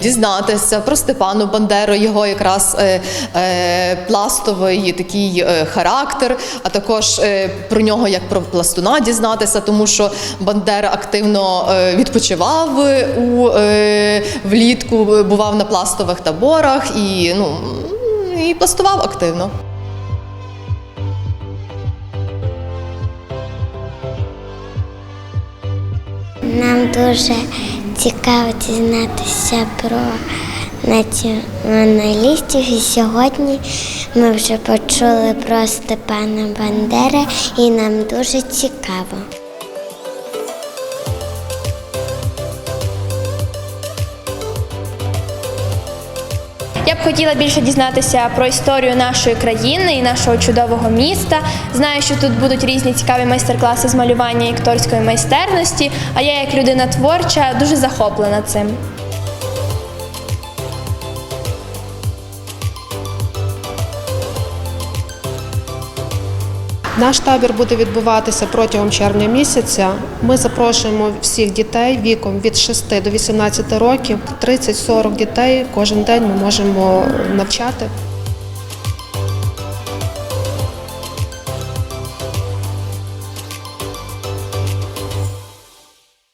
Дізнатися про Степану Бандеру, його якраз е, е, пластовий такий е, характер, а також е, про нього як про пластуна дізнатися, тому що Бандера активно е, відпочивав у е, влітку, бував на пластових таборах і ну і пластував активно. Нам дуже цікаво дізнатися про націоналістів. І сьогодні ми вже почули про Степана Бандери, і нам дуже цікаво. Я б хотіла більше дізнатися про історію нашої країни і нашого чудового міста. Знаю, що тут будуть різні цікаві майстер-класи з малювання і акторської майстерності. А я, як людина творча, дуже захоплена цим. Наш табір буде відбуватися протягом червня місяця. Ми запрошуємо всіх дітей віком від 6 до 18 років. 30-40 дітей кожен день ми можемо навчати.